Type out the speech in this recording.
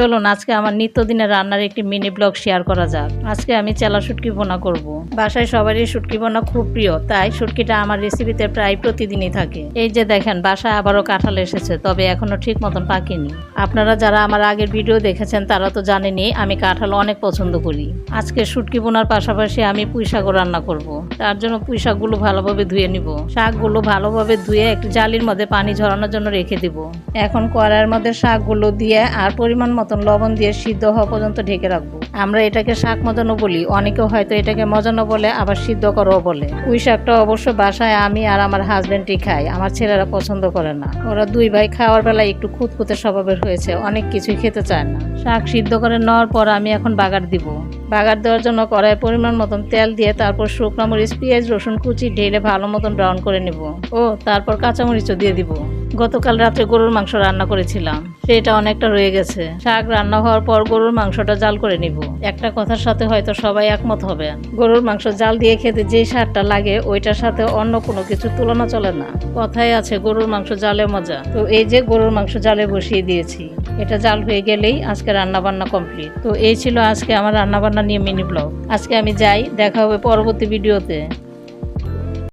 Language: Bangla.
চলুন আজকে আমার নিত্যদিনের রান্নার একটি মিনি ব্লগ শেয়ার করা যাক। আজকে আমি চেলা শুটকি বোনা করব। বাসায় সবারই শুটকি বোনা খুব প্রিয়, তাই শুটকিটা আমার রেসিপিতে প্রায় প্রতিদিনই থাকে। এই যে দেখেন, বাসায় আবারও কাঁঠাল এসেছে, তবে এখনও ঠিক মতন পাকেনি। আপনারা যারা আমার আগের ভিডিও দেখেছেন, তারা তো জানেনি আমি কাঁঠাল অনেক পছন্দ করি। আজকে শুটকি বোনার পাশাপাশি আমি পুঁই শাকও রান্না করব। তার জন্য পুঁই শাকগুলো ভালোভাবে ধুয়ে নিব। শাকগুলো ভালোভাবে ধুয়ে একটু জালির মধ্যে পানি ঝরানোর জন্য রেখে দিব। এখন কড়াইয়ের মধ্যে শাকগুলো দিয়ে আর পরিমাণ মতন লবণ দিয়ে সিদ্ধ হওয়া পর্যন্ত ঢেকে রাখব। আমরা এটাকে শাক মজানো বলি। অনেকে হয়তো এটাকে মজানো বলে, আবার সিদ্ধ করো বলে। পুঁই শাকটা অবশ্য বাসায় আমি আর আমার হাজবেন্ডই খাই। আমার ছেলেরা পছন্দ করে না। ওরা দুই ভাই খাওয়ার বেলায় একটু খুঁতখুঁতে স্বভাবের হয়েছে। অনেক কিছুই খেতে চায় না। শাক সিদ্ধ করে নেওয়ার পর আমি এখন বাগার দিব। বাগার দেওয়ার জন্য কড়াই পরিমাণ মতন তেল দিয়ে তারপর শুকনো মরিচ, পেঁয়াজ, রসুন কুচি ঢেলে ভালো মতন ব্রাউন করে নিব। ও, তারপর কাঁচামরিচও দিয়ে দিব। গতকাল রাত্রে গরুর মাংস রান্না করেছিলাম। সেটা অনেকটা রয়ে গেছে। শাক রান্না হওয়ার পর গরুর মাংসটা জাল করে নিব। একটা কথার সাথে হয়তো সবাই একমত হবে গরুর মাংস জাল দিয়ে খেতে যে স্বাদটা লাগে, ওইটার সাথে অন্য কোনো কিছু তুলনা চলে না। কথাই আছে, গরুর মাংস জালে মজা। তো এই যে গরুর মাংস জালে বসিয়ে দিয়েছি, এটা জাল হয়ে গেলেই আজকে রান্না বান্না কমপ্লিট। তো এই ছিল আজকে আমার রান্না বান্না নিয়ে মিনি ব্লগ। আজকে আমি যাই, দেখা হবে পরবর্তী ভিডিওতে।